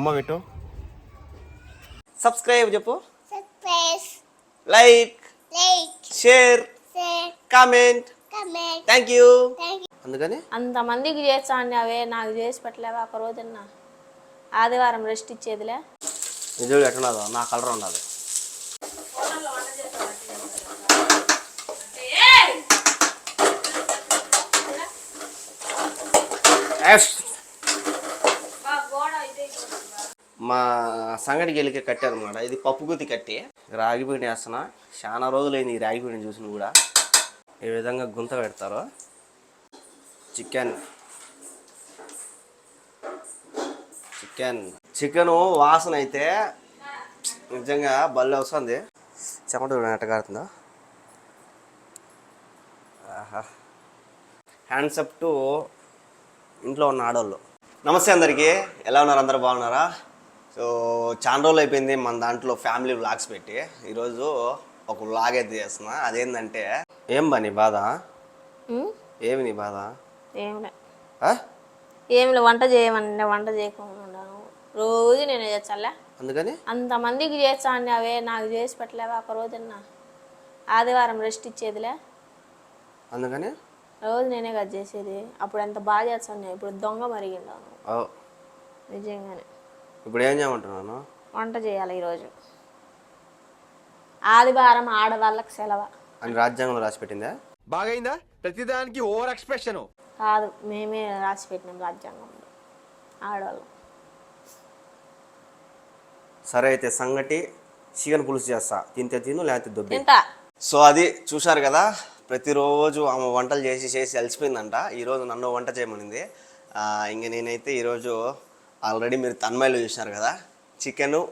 ఉమ్మ పెట్టు సబ్స్క్రైబ్ చెప్పు. Like. Share. Comment. Thank you. అందుకని అంతమందికి చేస్తా అండి అవే నాకు చేసి పెట్టలేవా ఒక రోజున్న ఆదివారం రెస్ట్ ఇచ్చేదిలే నిజంగా ఎట్టున్నదో నా కలర్ ఉన్నది ఎస్. మా సంగడికి వెళ్ళి కట్టారు అనమాట ఇది పప్పు గుత్తి కట్టి. రాగిపిండి వేస్తున్నా. చాలా రోజులైంది ఈ రాగిపిండిని చూసిన కూడా. ఈ విధంగా గుంత పెడతారు. చికెన్. చికెన్. చికెన్ వాసన అయితే నిజంగా బల్ల వస్తుంది. చెమట చూడండి ఆహా. హ్యాండ్స్ టు ఇంట్లో ఉన్న ఆడవాళ్ళు నమస్తే అందరికీ. ఎలా ఉన్నారు? అందరు బాగున్నారా? సో చాలా రోజులు అయిపోయింది మన దాంట్లో ఫ్యామిలీ వ్లాగ్స్ పెట్టి. ఈరోజు ఒక వ్లాగ్ అయితే చేస్తున్నా. అదేంటంటే ఏం బా నీ బాధ? ఏమి నీ బాధ? ఏంలే వంట చేయమని వంట చేయకుండా ఉన్నాను రోజు నేను చేస్తాలే. అందుకని? అంతమందికి చేస్తా అండి అవే నాకు చేసి పెట్టలేవా ఒక రోజున్న? ఆదివారం రెస్ట్ ఇచ్చేదిలే. అందుకని? రోజు నేనే కదా చేసేది. అప్పుడు ఎంత బాగా చేస్తాను ఇప్పుడు దొంగ మరిగిండాను ఓ. నిజంగానే. ఇప్పుడు ఏం చేయమంటున్నాను వంట చేయాలి ఈరోజు. ఆదివారం ఆడవాళ్ళకి సెలవు. అని రాజ్యాంగంలో రాసి పెట్టిందా? బాగైందా? ప్రతిదానికి ఓవర్ ఎక్స్ప్రెషన్. కాదు మేమే రాసి పెట్టినాం రాజ్యాంగంలో ఆడవాళ్ళం. సరే అయితే సంగటి చికెన్ పులుసు చేస్తా. తింటే తిను లేకపోతే దొబ్బి. సో అది చూశారు కదా ప్రతిరోజు ఆమె వంటలు చేసి చేసి అలసిపోయిందంట. ఈరోజు నన్ను వంట చేయమనింది. ఆ, ఇంక నేనైతే ఈరోజు ఆల్రెడీ మీరు తన్మయలు చూసినారు కదా? చికెను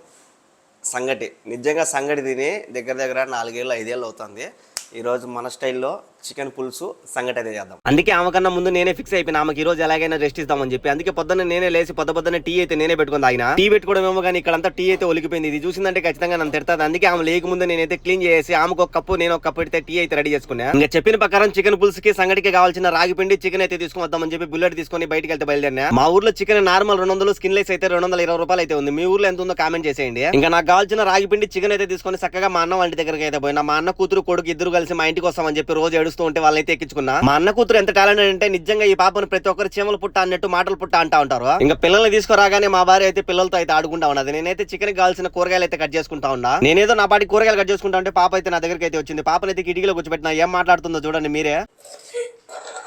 సంగటి. నిజంగా సంగటి తిని దగ్గర దగ్గర నాలుగేళ్ళు ఐదేళ్ళు అవుతుంది. ఈరోజు మన స్టైల్లో చికెన్ పులుసు సంగటి అయితే చేద్దాం. అందుకే ఆమెకన్నా ముందు నేనే ఫిక్స్ అయిపోయినా. ఆమెకి ఈ రోజు ఎలాగైనా రెస్ట్ ఇస్తామని చెప్పి. అందుకే పొద్దున్న నేనే లేచి పొద్దు పొద్దున్న టీ అయితే నేనే పెట్టుకుని తాగిన. టీ పెట్టుకోవడం ఏమో కానీ ఇక్కడంతా టీ అయితే ఒలిగిపోయింది ఇది చూసిందంటే ఖచ్చితంగా నన్ను తిడతాది. అందుకే ఆమె లేక ముందు నేనైతే క్లీన్ చేసి ఆమెకు ఒక కప్పు నేను ఒక కప్పు పెడితే టీ అయితే రెడీ చేసుకున్నా. ఇంకా చెప్పిన ప్రకారం చికెన్ పులుసుకి సంగటికి కావాల్సిన రాగి పిండి చికెన్ అయితే తీసుకుని వద్దామని చెప్పి బుల్లెట్ తీసుకొని బయటకి వెళ్తే బయలుదేరినా. మా ఊర్లో చికెన్ నార్మల్ రెండు వందలు స్కిన్ లెస్ అయితే రెండు వందల ఇరవై రూపాయలు అయితే ఉంది. మీ ఊర్లో ఎంత ఉందో కామెంట్ చేసేయండి. ఇంకా నాకు కావాల్సిన రాగి పిండి చికెన్ అయితే తీసుకొని చక్కగా మా అన్న వంటి దగ్గరికి అయితే పోయినా. మా అన్న కూతురు కొడుకు ఇద్దరు కలిసి మా ఇంటికి వస్తామని చెప్పి రోజు ఏడుస్తూ ఉంటే వాళ్ళైతే ఎక్కించుకున్నా. మా అన్న కూతురు ఎంత టాలెంట్ అంటే నిజంగా ఈ పాపను ప్రతి ఒక్కరు చీమలు పుట్ట అన్నట్టు మాటలు పుట్ట అంటా ఉంటారు. ఇంకా పిల్లల్ని తీసుకురాగానే మా భార్య అయితే పిల్లలతో అయితే ఆడుకుంటా ఉన్నది. నేనైతే చికెన్ కావాల్సిన కూరగాయలు అయితే కట్ చేసుకుంటా ఉన్నా. నేనేదో నా పాటి కూరగాయలు కట్ చేసుకుంటా ఉంటే పాప అయితే నా దగ్గరికి అయితే వచ్చింది. పాపనైతే అయితే కిటికీలో కూర్చోబెట్టినా. ఏం మాట్లాడుతుందో చూడండి మీరే.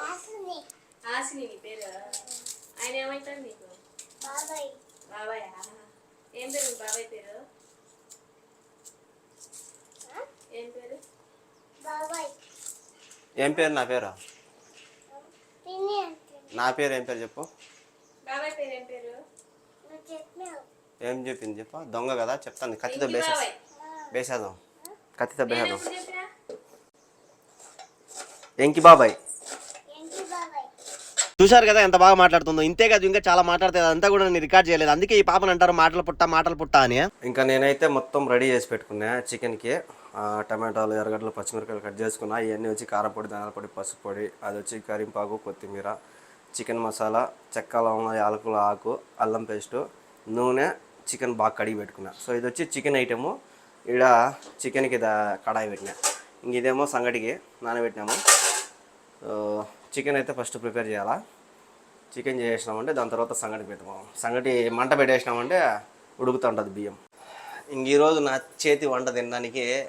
Asuni. ఆశని నీ పేరు? ఆయన ఏమైతాడు నీకు? Bye బాబాయ్ ఏం పేరు బాబాయ్ పేరు? ఏం పేరు? bye. ఏం పేరు నా పేరు. నా పేరు ఏం పేరు చెప్పు. బాబాయ్ పేరు ఏం పేరు? నువ్వు చెప్పినావు. ఏం చెప్పింది చెప్పు? దొంగ కదా చెప్తాను కత్తితో ఇంటి బేసేద్దాం. కత్తితో బేసేద్దాం. చెప్పినా? ఎంకి బాబాయ్. చూశారు కదా ఎంత బాగా మాట్లాడుతుందో? ఇంతే కాదు ఇంకా చాలా మాట్లాడుతుంది అదంతా కూడా నేను రికార్డ్ చేయలేదు. అందుకే ఈ పాపను అంటారు మాటలు పుట్ట మాటలు పుట్ట అని. ఇంకా నేనైతే మొత్తం రెడీ చేసి పెట్టుకున్నా చికెన్కి. టమాటాలు ఎర్రగడ్డలు పచ్చిమిరపకాయలు కట్ చేసుకున్న ఇవన్నీ వచ్చి కారపొడి ధనియాల పసుపు పొడి అది వచ్చి కరింపాకు కొత్తిమీర చికెన్ మసాలా చెక్క లవంగ యాలకుల ఆకు అల్లం పేస్టు నూనె చికెన్ బాగా కడిగి పెట్టుకున్నా. సో ఇది వచ్చి చికెన్ ఐటము. ఇక్కడ చికెన్కి దా- కడాయి పెట్టినా. ఇంక ఇదేమో సంగటికి నానబెట్టినాము. చికెన్ అయితే ఫస్ట్ ప్రిపేర్ చేయాలా? చికెన్ చేసినామంటే దాని తర్వాత సంగటి పెట్టుకోం సంగటి మంట పెట్టేసినామంటే ఉడుకుతూ ఉంటుంది బియ్యం. ఇంక ఈరోజు నా చేతి వంట తినడానికి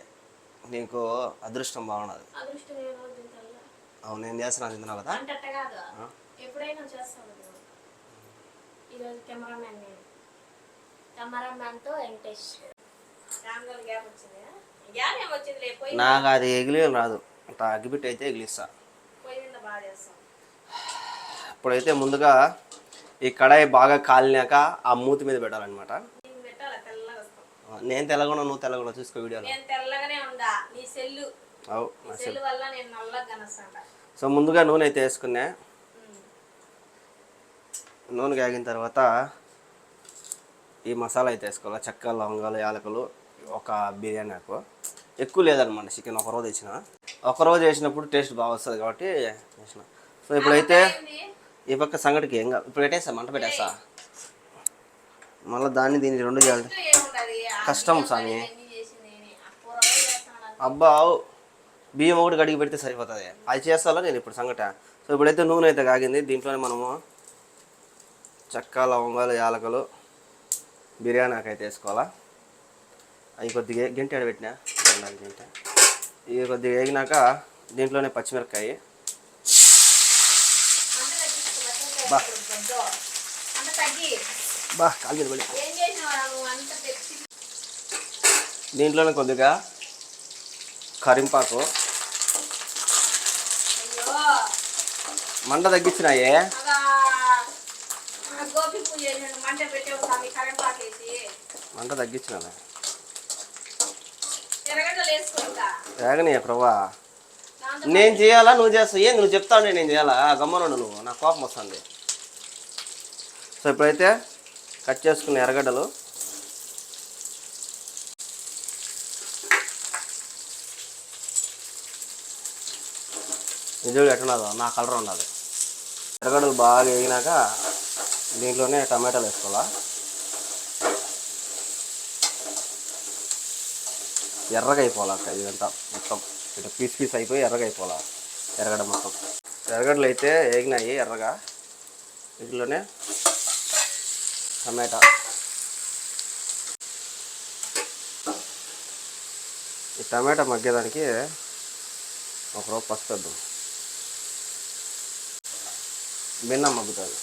నీకు అదృష్టం బాగున్నది? అవును నేను చేస్తున్నాను తిన్నావు కదా? ఎప్పుడైనా చేస్తాను. ఈరోజు కెమెరామ్యాన్ నేను. కెమెరామ్యాన్తో వెంకటేష్. నాకు అది ఎగిలి రాదు. అట్లా అగ్గిపెట్టి అయితే ఎగిలిస్తా. ఇప్పుడైతే ముందుగా ఈ కడాయి బాగా కాలినాక ఆ మూతి మీద పెట్టాలన్నమాట నేను పెట్టాలి తెల్లగా వస్తాం నేను తెల్లగొండ నువ్వు తెల్లగొండ చూసుకో వీడియోలో. నేను తెల్లగానే ఉందా? నీ సెల్లు. అవు నీ సెల్లు వల్ల నేను నల్లగా కనస్తాను సో ముందుగా నూనె అయితే వేసుకున్నా. నూనె కాగిన తర్వాత ఈ మసాలా అయితే వేసుకోవాలి. చెక్క లవంగాలు యాలకులు ఒక బిర్యానీ ఆకు. ఎక్కువ లేదనమాట చికెన్ ఒక రోజు వేసిన. ఒక రోజు వేసినప్పుడు టేస్ట్ బాగా వస్తుంది కాబట్టి వేసిన. సో ఇప్పుడైతే ఈ పక్క సంగటికి ఏం కాదు ఇప్పుడు పెట్టేస్తా మంట పెట్టేస్తా. మళ్ళీ దాన్ని దీన్ని రెండు చేయాలి. కష్టం స్వామి. అబ్బా. బియ్యం ఒకటి కడిగి పెడితే సరిపోతుంది. అది చేస్తాలో నేను ఇప్పుడు సంగట. సో ఇప్పుడైతే నూనె అయితే కాగింది. దీంట్లోనే మనము చెక్క లవంగాలు యాలకలు బిర్యానీ ఆకు అయితే వేసుకోవాలా? అవి కొద్దిగా గంట ఉండాలి గంట. ఇవి కొద్దిగా వేగినాక దీంట్లోనే పచ్చిమిరపకాయ. బా. బా కాలు మీద పడి ఏం చేసినావు నువ్వు అంత తెచ్చి దీంట్లోనే కొద్దిగా కరింపాకు మంట తగ్గించినాయే. మంట తగ్గించినా వేగనీయ ప్రభా నేను చేయాలా? నువ్వు చేస్తావు ఏంది నువ్వు చెప్తావు నేను చేయాలా? గమ్మనుండు నువ్వు. నా కోపం వస్తుంది. సో ఇప్పుడైతే కట్ చేసుకున్న ఎర్రగడ్డలు. నిజంగా ఎట్టున్నదో నా కలర్ ఉన్నది ఎర్రగడ్డలు బాగా వేగినాక దీంట్లోనే టమాటాలు వేసుకోవాలా? ఎర్రగా అయిపోవాలి అక్క ఇదంతా మొత్తం? ఇటు పీస్ పీస్ అయిపోయి ఎర్రగా అయిపోవాలా ఎర్రగడ్డ మొత్తం. ఎర్రగడ్డలు అయితే వేగినాయి ఎర్రగా. వీటిలోనే టమాటా. ఈ టమాటా మగ్గేదానికి ఒకరోజు పసుపు వేద్దాం భిన్నం మగ్గుతుంది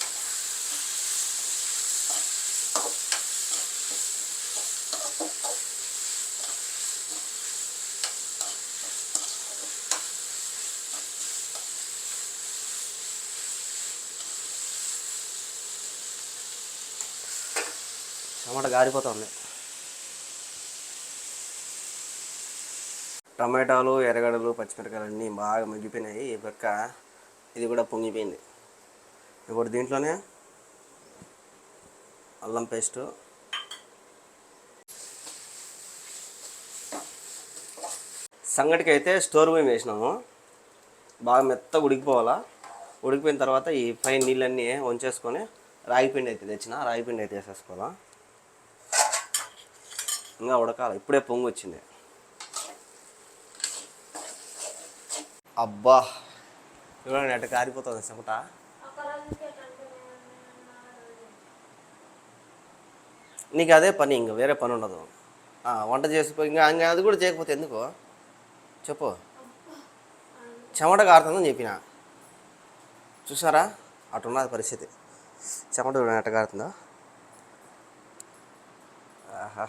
టమాటా గారిపోతుంది. టమాటాలు ఎర్రగడ్డలు పచ్చిమిరకాయలు అన్నీ బాగా మగ్గిపోయినాయి ఈ పక్క ఇది కూడా పొంగిపోయింది. ఇప్పుడు దీంట్లోనే అల్లం పేస్టు. సంగటికి అయితే స్టోర్ బియ్యం వేసినాము. బాగా మెత్తగా ఉడికిపోవాలా. ఉడికిపోయిన తర్వాత ఈ పైన నీళ్ళన్నీ వంచేసుకొని రాగిపిండి అయితే తెచ్చిన రాగిపిండి అయితే వేసేసుకోవాలా. ఇంకా ఉడకాలి. ఇప్పుడే పొంగు వచ్చింది. అబ్బా! చూడండి అటు కారిపోతుంది చెమట నీకు అదే పని ఇంక వేరే పని ఉండదు. వంట చేసిపో ఇంకా ఇంకా అది కూడా చేయకపోతే ఎందుకు? చెప్పు. చెమట కారుతుందని చెప్పిన. చూసారా? అటున్నది పరిస్థితి. చెమట ఎట్ట కారుతుందో. ఆహా.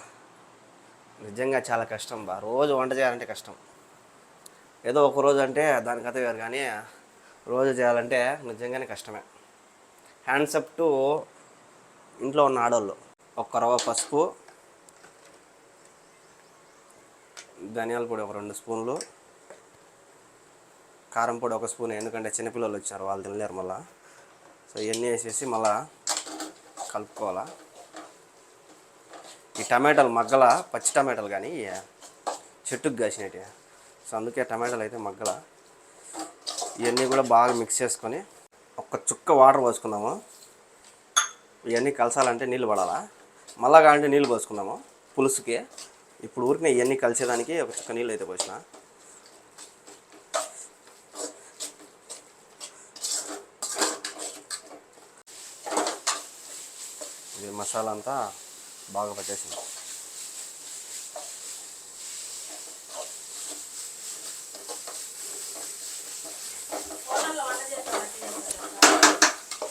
నిజంగా చాలా కష్టం బా. రోజు వంట చేయాలంటే కష్టం. ఏదో ఒక రోజు అంటే దాని వేరు కానీ రోజు చేయాలంటే నిజంగానే కష్టమే. హ్యాండ్సప్ టు ఇంట్లో ఉన్న ఆడవాళ్ళు ఒక్క రవ్వ పసుపు ధనియాల పొడి ఒక రెండు స్పూన్లు కారం పొడి ఒక స్పూన్ ఎందుకంటే చిన్నపిల్లలు వచ్చారు వాళ్ళు తినలేరు మళ్ళా. సో ఇవన్నీ వేసేసి మళ్ళా కలుపుకోవాలా. ఈ టమాటాలు మగ్గల పచ్చి టమాటాలు కానీ చెట్టుకు కాసినట్టు. సో అందుకే టమాటాలు అయితే మగ్గల. ఇవన్నీ కూడా బాగా మిక్స్ చేసుకొని ఒక్క చుక్క వాటర్ పోసుకుందాము. ఇవన్నీ కలసాలంటే నీళ్ళు పడాలా? మళ్ళా కావాలంటే నీళ్ళు పోసుకుందాము పులుసుకి. ఇప్పుడు ఊరికి ఇవన్నీ కలిసేదానికి ఒక చుక్క నీళ్ళు అయితే పోసిన. ఇది మసాలా అంతా బాగా పట్టేసింది హోటల్లో వంట చేస్తాను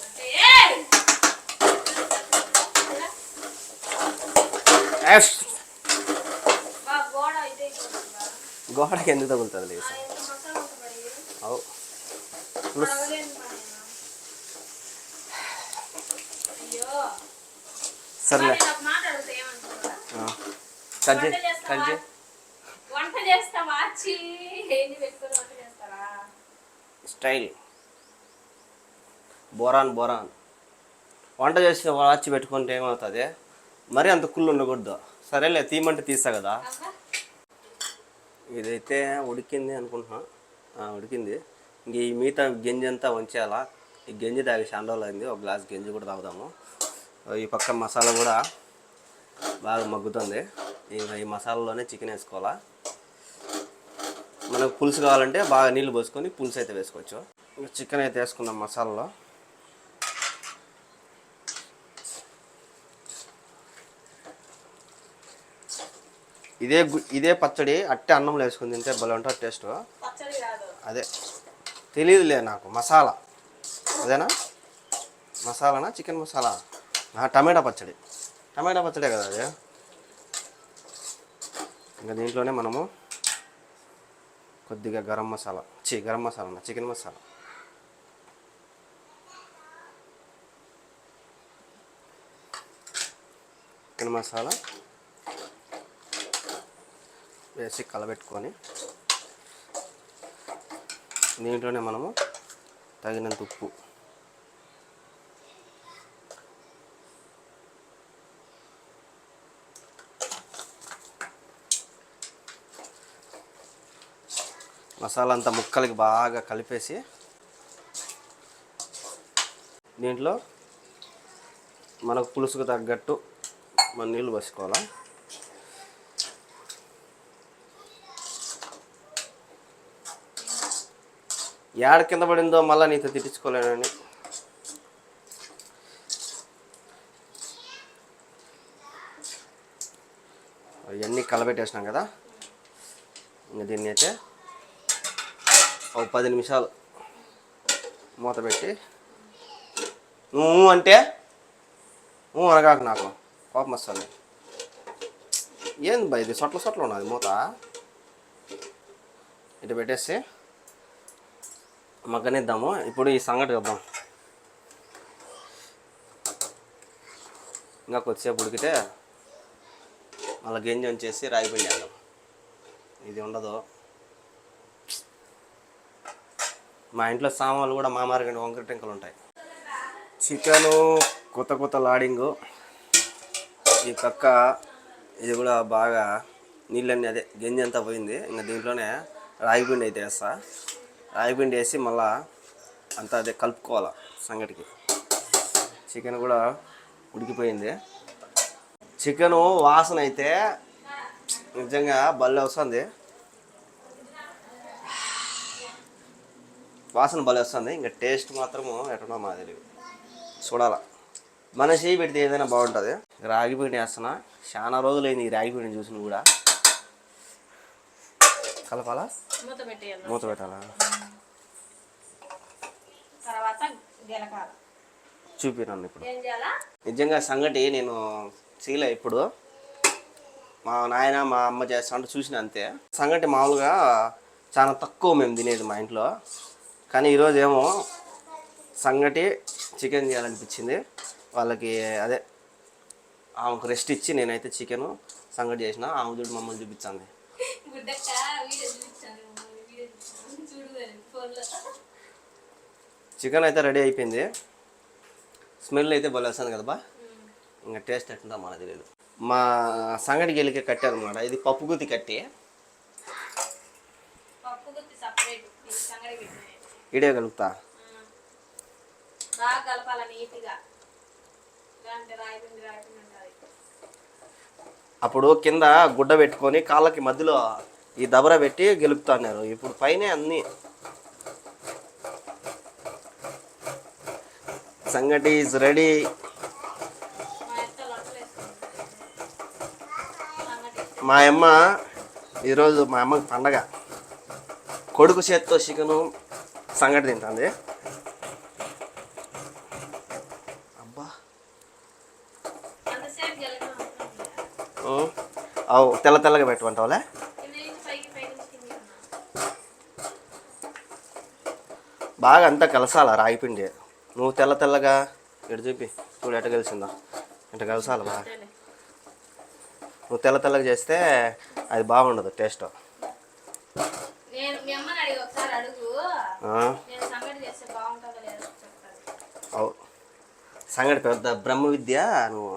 అంటే ఏయ్! యాష్! బా గోడ అయితే అయిపోతుందా? గోడకి ఎందుకు తగులుతుంది లేదు? అవు. సర్లే. కట్? Cut style. బోరాన్ బోరాన్. వంట చేసి వాచి పెట్టుకుంటే ఏమవుతుంది? మరి అంత కుళ్ళు ఉండకూడదు. సరేలే తీయమంటే తీస్తా కదా. ఇదైతే ఉడికింది అనుకుంటున్నా ఉడికింది. ఇంక ఈ మిగతా గింజ అంతా వంచేయాలా? ఈ గంజి తాగి చాలా అయింది. ఒక గ్లాస్ గింజ కూడా తాగుదాము. ఈ పక్క మసాలా కూడా బాగా మగ్గుతుంది. ఈ మసాలాలోనే చికెన్ వేసుకోవాలా? మనకు పులుసు కావాలంటే బాగా నీళ్ళు పోసుకొని పులుసు అయితే వేసుకోవచ్చు. చికెన్ అయితే వేసుకుందాం మసాలాలో. ఇదే గు- ఇదే పచ్చడి అట్టే అన్నంలో వేసుకుని తింటే భలే ఉంటుంది టేస్ట్. అదే. తెలియదులే నాకు మసాలా. అదేనా? మసాలానా? చికెన్ మసాలా? టమాటా పచ్చడి. టమాటా పచ్చడే కదా అది? ఇంకా దీంట్లోనే మనము కొద్దిగా గరం మసాలా. చి గరం మసాలా చికెన్ మసాలా. చికెన్ మసాలా. వేసి కలబెట్టుకొని దీంట్లోనే మనము తగినంత ఉప్పు. మసాలా అంతా ముక్కలకి బాగా కలిపేసి దీంట్లో మనకు పులుసుకు తగ్గట్టు మన నీళ్ళు పోసుకోవాలా? ఏడ కింద పడిందో మళ్ళీ నీతో తిట్టించుకోలేనని. అవన్నీ కలబెట్టేసినాం కదా. ఇంకా దీన్ని అయితే ఒక పది నిమిషాలు మూత పెట్టి నువ్వు అంటే నువ్వు అనగాకు నాకు. కోపం వస్తుంది. ఏంది బా ఇది? సొట్ల సొట్ల ఉన్నది మూత. ఇటు పెట్టేసి మగ్గనిద్దాము. ఇప్పుడు ఈ సంగటి వద్దాం ఇంకా కొద్దిసేపు ఉడికితే మళ్ళీ గింజ ఉంచేసి రాగిపిండి వేద్దాం. ఇది ఉండదు. మా ఇంట్లో సామాన్లు కూడా మా మారిగండి వంకర టెంకలు ఉంటాయి. చికెను కొత్త కొత్త లాడింగు. ఈ పక్క ఇది కూడా బాగా నీళ్ళన్నీ అదే గింజ అంతా పోయింది. ఇంకా దీంట్లోనే రాగిపిండి అయితే వేస్తా. రాగిపిండి వేసి మళ్ళా అంతా అదే కలుపుకోవాలి సంగటికి. చికెన్ కూడా ఉడికిపోయింది. చికెను వాసన అయితే నిజంగా భలే వస్తుంది. వాసన భలే వస్తుంది. ఇంకా టేస్ట్ మాత్రము ఎక్కడో మా తెలియదు చూడాల. మనిషి పెడితే ఏదైనా బాగుంటుంది. రాగిపిండి వేస్తున్నా. చాలా రోజులైంది ఈ రాగిపిండిని చూసిన కూడా. కలపాలా? మూత పెట్టేయాలి. మూత పెట్టాలా? తర్వాత చూపినాను ఇప్పుడు. నిజంగా సంగటి నేను చేయలే ఇప్పుడు. మా నాయన మా అమ్మ చేస్తా అంటే చూసిన అంతే. సంగటి మామూలుగా చాలా తక్కువ మేము తినేది మా ఇంట్లో. కానీ ఈరోజు ఏమో సంగటి చికెన్ చేయాలనిపించింది. వాళ్ళకి అదే ఆమెకు రెస్ట్ ఇచ్చి నేనైతే చికెన్ సంగటి చేసిన. ఆమె చూడు మమ్మల్ని చూపించింది. గుడ్డక్క వీడియో చూపించాను వీడియో చూడు ఫోన్లో. చికెన్ అయితే రెడీ అయిపోయింది. స్మెల్ అయితే వస్తుంది కదా బా ఇంకా టేస్ట్ ఎట్టుందో మనకు తెలియదు. మా సంగటి గెలికి కట్టారు అనమాట ఇది పప్పు గుత్తి కట్టి. ఇడే కలుపుతా. అప్పుడు కింద గుడ్డ పెట్టుకొని కాళ్ళకి మధ్యలో ఈ దబర పెట్టి గెలుపుతున్నారు. ఇప్పుడు పైన అన్ని సంగటి ఈజ్ రెడీ మా అమ్మ ఈరోజు మా అమ్మకి పండగ. కొడుకు చేత్తో చికెను సంగటి తింటుంది. అబ్బా. అవు తెల్ల తెల్లగా పెట్టమంటావులే బాగా అంతా కలసాల రాగిపిండి నువ్వు తెల్ల తెల్లగా ఇటు చూపి. చూడు ఎట్ట కలిసిందో. ఇట్ట కలసాలి బాగా. నువ్వు తెల్ల తెల్లగా చేస్తే అది బాగుండదు టేస్ట్. అవు. సంగటి పెద్ద బ్రహ్మ విద్య నువ్వు.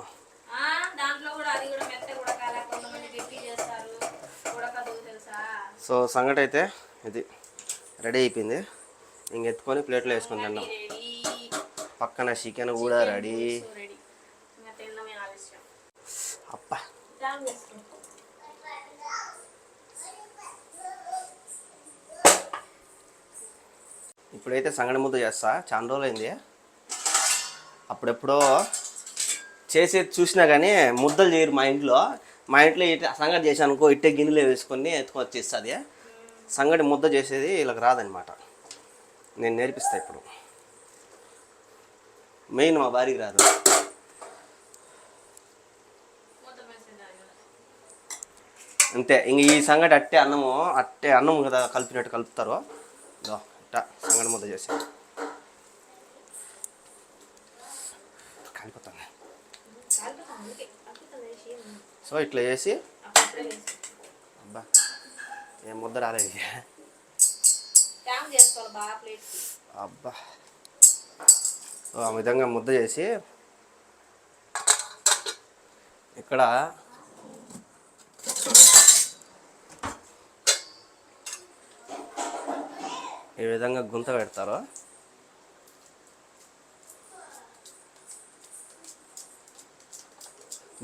సో సంగటి అయితే ఇది. రెడీ అయిపోయింది. ఇంక ఎత్తుకొని ప్లేట్లో వేసుకొని తిన్నాం. పక్కన చికెన్ కూడా రెడీ అప్ప. ఇప్పుడైతే సంగడి ముద్ద చేస్తా. చాలా రోజులైంది. అప్పుడెప్పుడో చేసేది చూసినా కానీ ముద్దలు చేయరు మా ఇంట్లో. మా ఇంట్లో ఇట్లా సంగటి చేశాను అనుకో ఇట్టే గిన్నెలో వేసుకొని ఎత్తుకొని వచ్చేస్తుంది. సంగటి ముద్ద చేసేది వీళ్ళకి రాదనమాట నేను నేర్పిస్తా ఇప్పుడు. మెయిన్ మా భార్యకి రాదు. అంతే ఇంక ఈ సంగటి అట్టే అన్నము అట్టే అన్నం కదా కలిపినట్టు కలుపుతారు. ఇదో ఇట్టా సంగటి ముద్ద చేసి. కలిపోతాను సో ఇట్లా చేసి. అబ్బా ఏం ముద్ద రాలేదు. అబ్బా. ఆ విధంగా ముద్ద చేసి. ఇక్కడ ఈ విధంగా గుంత పెడతారు.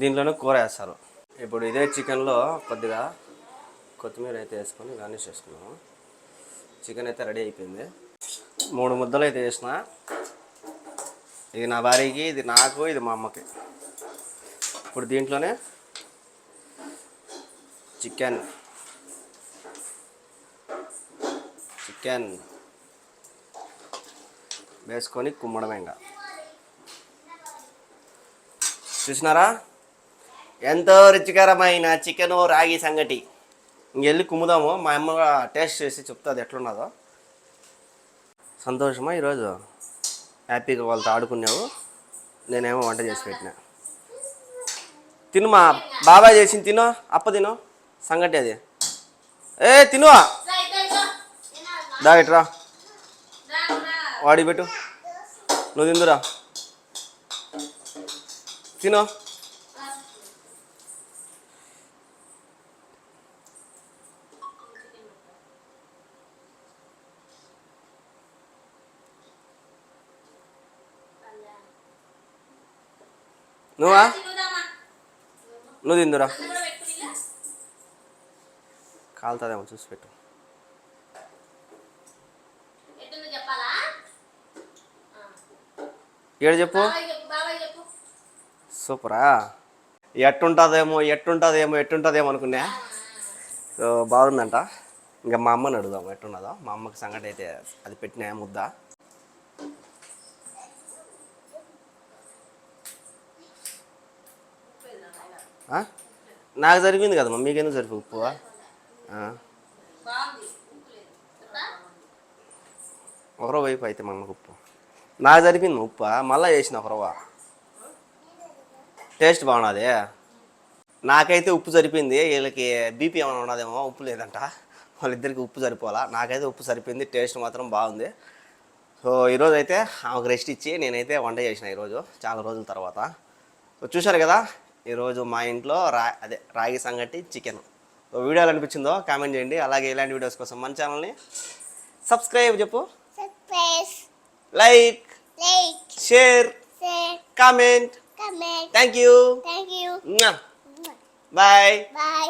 దీంట్లోనే కూర వేస్తారు. ఇప్పుడు ఇదే చికెన్లో కొద్దిగా కొత్తిమీర అయితే వేసుకొని గార్నిష్ చేసుకున్నాము చికెన్ అయితే రెడీ అయిపోయింది. మూడు ముద్దలు అయితే వేసిన ఇది నా భార్యకి ఇది నాకు ఇది మా అమ్మకి. ఇప్పుడు దీంట్లోనే చికెన్. చికెన్ వేసుకొని కుమ్మడమే ఇంకా. చూసినారా? ఎంతో రుచికరమైన చికెను రాగి సంగటి. ఇంకెళ్ళి కుమ్ముదాము. మా అమ్మ టేస్ట్ చేసి చెప్తుంది ఎట్లున్నదో. సంతోషమా ఈరోజు? హ్యాపీగా వాళ్ళతో ఆడుకున్నావు. నేనేమో వంట చేసి పెట్టినా. తిను మా బాబాయ్ చేసింది తిను. అప్ప తిను. సంగటి అది. ఏ తిను దాగట్రా వాడి పెట్టు. నువ్వు తిందురా. తిను. నువ్వా? నువ్వు తిందురా. కాలుతుందేమో చూసి పెట్టు. ఏడు చెప్పు. సూపరా. ఎట్టుంటుందేమో ఎట్టుంటుందేమో ఎట్టుంటుందేమో అనుకున్నా. సో బాగుందంట. ఇంకా మా అమ్మని అడుగుదాం ఎట్టున్నదో మా అమ్మకి సంగటి అయితే అది పెట్టిన ముద్ద. నాకు సరిపోయింది కదా మమ్మీకి ఎందుకు సరిపో ఉప్పు? ఉప్పు ఒకరో వైపు అయితే మా ఉప్పు. నాకు సరిపోయింది ఉప్పు మళ్ళీ చేసిన ఒకరవ? టేస్ట్ బాగున్నది. నాకైతే ఉప్పు సరిపోయింది వీళ్ళకి బీపీ ఏమైనా ఉన్నదేమో ఉప్పు లేదంట. వాళ్ళిద్దరికి ఉప్పు సరిపోవాలా? నాకైతే ఉప్పు సరిపోయింది టేస్ట్ మాత్రం బాగుంది. సో ఈరోజు అయితే ఆమెకు రెస్ట్ ఇచ్చి నేనైతే వంట చేసిన ఈరోజు చాలా రోజుల తర్వాత. సో చూశారు కదా ఈరోజు మా ఇంట్లో రా అదే రాగి సంగటి చికెన్ వీడియోలు అనిపించిందో కామెంట్ చేయండి అలాగే ఇలాంటి వీడియోస్ కోసం మన ఛానల్ని సబ్స్క్రైబ్ చెప్పు. Like. Share. Comment. Thank you. Bye Bye.